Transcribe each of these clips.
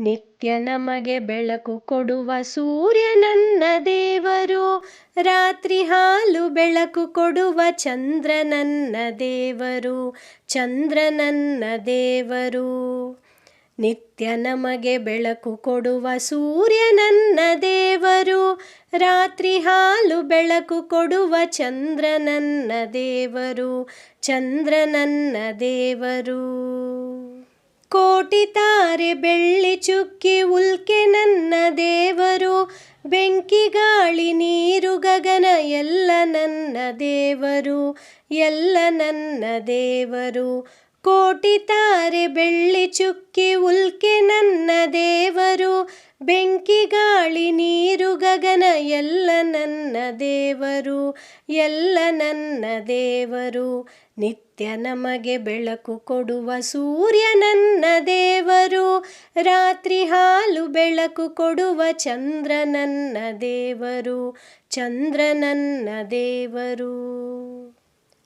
ನಿತ್ಯ ನಮಗೆ ಬೆಳಕು ಕೊಡುವ ಸೂರ್ಯ ನನ್ನ ದೇವರು. ರಾತ್ರಿ ಹಾಲು ಬೆಳಕು ಕೊಡುವ ಚಂದ್ರ ನನ್ನ ದೇವರು. ಚಂದ್ರ ನನ್ನ ದೇವರು. ನಿತ್ಯ ನಮಗೆ ಬೆಳಕು ಕೊಡುವ ಸೂರ್ಯ ನನ್ನ ದೇವರು. ರಾತ್ರಿ ಹಾಲು ಬೆಳಕು ಕೊಡುವ ಚಂದ್ರ ನನ್ನ ದೇವರು. ಚಂದ್ರ ನನ್ನ ದೇವರು. ಕೋಟಿ ತಾರೆ ಬೆಳ್ಳಿ ಚುಕ್ಕಿ ಉಲ್ಕೆ ನನ್ನ ದೇವರು. ಬೆಂಕಿ ಗಾಳಿ ನೀರು ಗಗನ ಎಲ್ಲ ನನ್ನ ದೇವರು. ಎಲ್ಲ ನನ್ನ ದೇವರು. ಕೋಟಿ ತಾರೆ ಬೆಳ್ಳಿ ಚುಕ್ಕಿ ಉಲ್ಕೆ ನನ್ನ ದೇವರು. ಬೆಂಕಿ ಗಾಳಿ ನೀರು ಗಗನ ಎಲ್ಲ ನನ್ನ ದೇವರು. ಎಲ್ಲ ನನ್ನ ದೇವರು. ನಿತ್ಯ ನಮಗೆ ಬೆಳಕು ಕೊಡುವ ಸೂರ್ಯ ನನ್ನ ದೇವರು. ರಾತ್ರಿ ಹಾಲು ಬೆಳಕು ಕೊಡುವ ಚಂದ್ರ ನನ್ನ ದೇವರು. ಚಂದ್ರ ನನ್ನ ದೇವರು.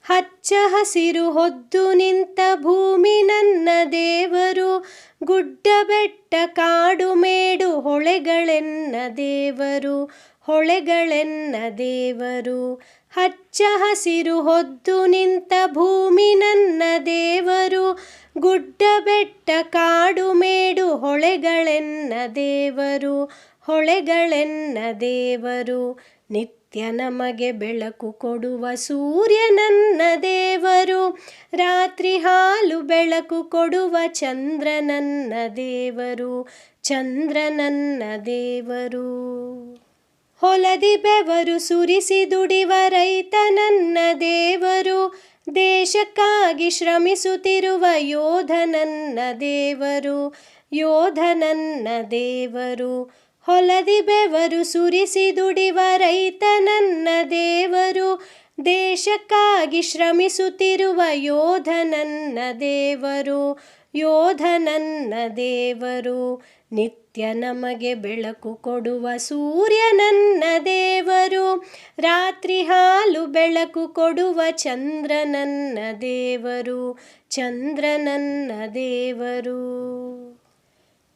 ಹಚ್ಚ ಹಸಿರು ಹೊದ್ದು ನಿಂತ ಭೂಮಿ ನನ್ನ ದೇವರು. ಗುಡ್ಡ ಬೆಟ್ಟ ಕಾಡು ಮೇಡು ಹೊಳೆಗಳೆನ್ನ ದೇವರು. ಹೊಳೆಗಳೆನ್ನ ದೇವರು. ಹಚ್ಚ ಹಸಿರು ಹೊದ್ದು ನಿಂತ ಭೂಮಿ ನನ್ನ ದೇವರು. ಗುಡ್ಡ ಬೆಟ್ಟ ಕಾಡು ಮೇಡು ಹೊಳೆಗಳೆನ್ನ ದೇವರು. ಹೊಳೆಗಳೆನ್ನ ದೇವರು. ನಿತ್ಯ ನಮಗೆ ಬೆಳಕು ಕೊಡುವ ಸೂರ್ಯ ನನ್ನ ದೇವರು. ರಾತ್ರಿ ಹಾಲು ಬೆಳಕು ಕೊಡುವ ಚಂದ್ರ ನನ್ನ ದೇವರು. ಚಂದ್ರ ನನ್ನ ದೇವರು. ಹೊಲದಿ ಬೆವರು ಸುರಿಸಿ ದುಡಿವ ರೈತ ನನ್ನ ದೇವರು. ದೇಶಕ್ಕಾಗಿ ಶ್ರಮಿಸುತ್ತಿರುವ ಯೋಧ ನನ್ನ ದೇವರು. ಯೋಧ ನನ್ನ ದೇವರು. ಹೊಲದಿ ಬೆವರು ಸುರಿಸಿ ದುಡಿವ ರೈತ ನನ್ನ ದೇವರು. ದೇಶಕ್ಕಾಗಿ ಶ್ರಮಿಸುತ್ತಿರುವ ಯೋಧನನ್ನ ದೇವರು ಯೋಧನನ್ನ ದೇವರು. ನಿತ್ಯ ನಮಗೆ ಬೆಳಕು ಕೊಡುವ ಸೂರ್ಯನನ್ನ ದೇವರು. ರಾತ್ರಿ ಹಾಲು ಬೆಳಕು ಕೊಡುವ ಚಂದ್ರನನ್ನ ದೇವರು. ಚಂದ್ರನನ್ನ ದೇವರು.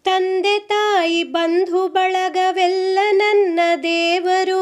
ತಂದೆ ತಾಯಿ ಬಂಧು ಬಳಗವೆಲ್ಲ ನನ್ನ ದೇವರು.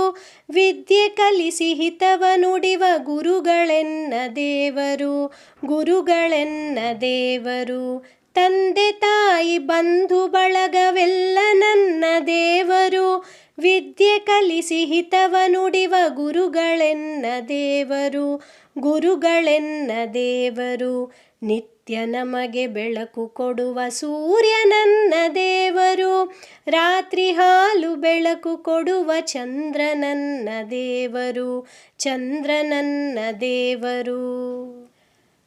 ವಿದ್ಯೆ ಕಲಿಸಿ ಹಿತವ ನುಡಿವ ಗುರುಗಳೆನ್ನ ದೇವರು ಗುರುಗಳೆನ್ನ ದೇವರು. ತಂದೆ ತಾಯಿ ಬಂಧು ಬಳಗವೆಲ್ಲ ನನ್ನ ದೇವರು. ವಿದ್ಯೆ ಕಲಿಸಿ ಹಿತವ ನುಡಿವ ಗುರುಗಳೆನ್ನ ದೇವರು ಗುರುಗಳೆನ್ನ ದೇವರು. ನಿತ್ಯ ನಮಗೆ ಬೆಳಕು ಕೊಡುವ ಸೂರ್ಯ ನನ್ನ ದೇವರು. ರಾತ್ರಿ ಹಾಲು ಬೆಳಕು ಕೊಡುವ ಚಂದ್ರ ನನ್ನ ದೇವರು. ಚಂದ್ರ ನನ್ನ ದೇವರು.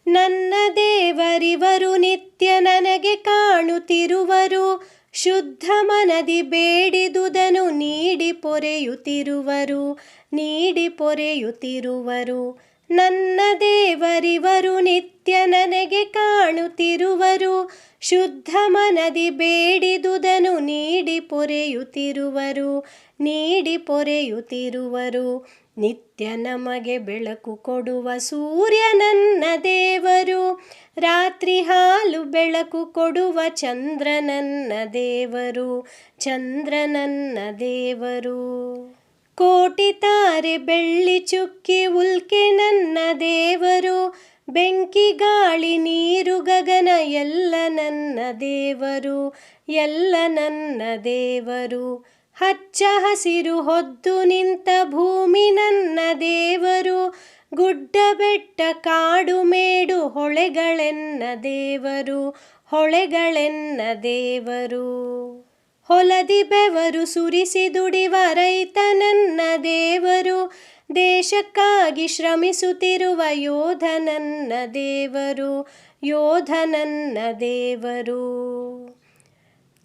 ನನ್ನ ದೇವರಿವರು ನಿತ್ಯ ನನಗೆ ಕಾಣುತ್ತಿರುವರು. ಶುದ್ಧ ಮನದಿ ಬೇಡಿದುದನು ನೀಡಿ ಪೊರೆಯುತ್ತಿರುವರು. ನೀಡಿ ಪೊರೆಯುತ್ತಿರುವರು. ನನ್ನ ದೇವರಿವರು ನಿತ್ಯ ನನಗೆ ಕಾಣುತ್ತಿರುವರು. ಶುದ್ಧ ಮನದಿ ಬೇಡಿದುದನು ನೀಡಿ ಪೊರೆಯುತ್ತಿರುವರು. ನೀಡಿ ಪೊರೆಯುತ್ತಿರುವರು. ನಿತ್ಯ ನಮಗೆ ಬೆಳಕು ಕೊಡುವ ಸೂರ್ಯ ನನ್ನ ದೇವರು. ರಾತ್ರಿ ಹಾಲು ಬೆಳಕು ಕೊಡುವ ಚಂದ್ರ ನನ್ನ ದೇವರು. ಚಂದ್ರ ನನ್ನ ದೇವರು. ಕೋಟಿ ತಾರೆ ಬೆಳ್ಳಿ ಚುಕ್ಕಿ ಉಲ್ಕೆ ನನ್ನ ದೇವರು. ಬೆಂಕಿ ಗಾಳಿ ನೀರು ಗಗನ ಎಲ್ಲ ನನ್ನ ದೇವರು, ಎಲ್ಲ ನನ್ನ ದೇವರು. ಹಚ್ಚ ಹಸಿರು ಹೊದ್ದು ನಿಂತ ಭೂಮಿ ನನ್ನ ದೇವರು. ಗುಡ್ಡ ಬೆಟ್ಟ ಕಾಡು ಮೇಡು ಹೊಳೆಗಳೆನ್ನ ದೇವರು ಹೊಳೆಗಳೆನ್ನ ದೇವರು. ಹೊಲದಿ ಬೆವರು ಸುರಿಸಿ ದುಡಿವ ರೈತನನ್ನ ದೇವರು. ದೇಶಕ್ಕಾಗಿ ಶ್ರಮಿಸುತ್ತಿರುವ ಯೋಧನನ್ನ ದೇವರು ಯೋಧನನ್ನ ದೇವರು.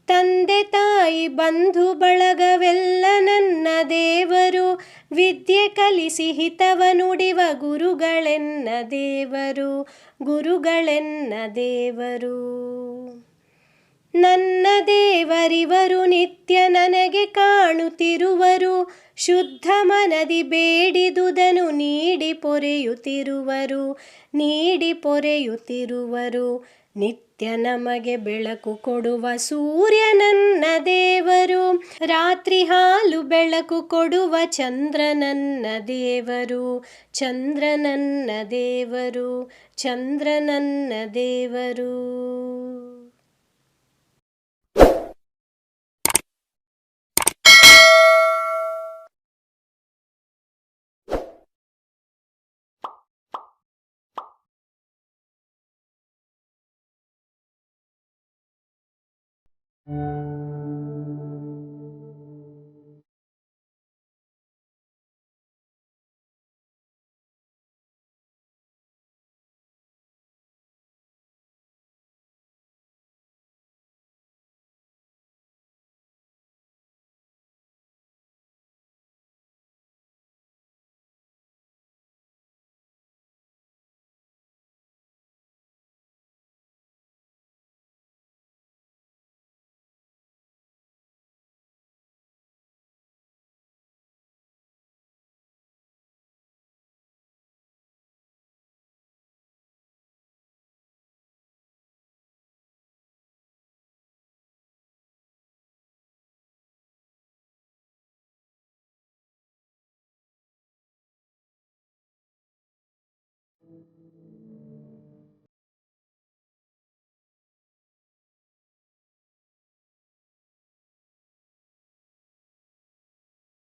ತಂದೆ ತಾಯಿ ಬಂಧು ಬಳಗವೆಲ್ಲ ನನ್ನ ದೇವರು. ವಿದ್ಯೆ ಕಲಿಸಿ ಹಿತವ ನುಡಿವ ಗುರುಗಳೆನ್ನ ದೇವರು ಗುರುಗಳೆನ್ನ ದೇವರು. ನನ್ನ ದೇವರಿವರು ನಿತ್ಯ ನನಗೆ ಕಾಣುತ್ತಿರುವರು. ಶುದ್ಧ ಮನದಿ ಬೇಡಿದುದನು ನೀಡಿ ಪೊರೆಯುತ್ತಿರುವರು. ನೀಡಿ ಪೊರೆಯುತ್ತಿರುವರು. ನಿತ್ಯ ನಮಗೆ ಬೆಳಕು ಕೊಡುವ ಸೂರ್ಯ ನನ್ನ ದೇವರು. ರಾತ್ರಿ ಹಾಲು ಬೆಳಕು ಕೊಡುವ ಚಂದ್ರ ನನ್ನ ದೇವರು. ಚಂದ್ರ ನನ್ನ ದೇವರು. ಚಂದ್ರ ನನ್ನ ದೇವರು.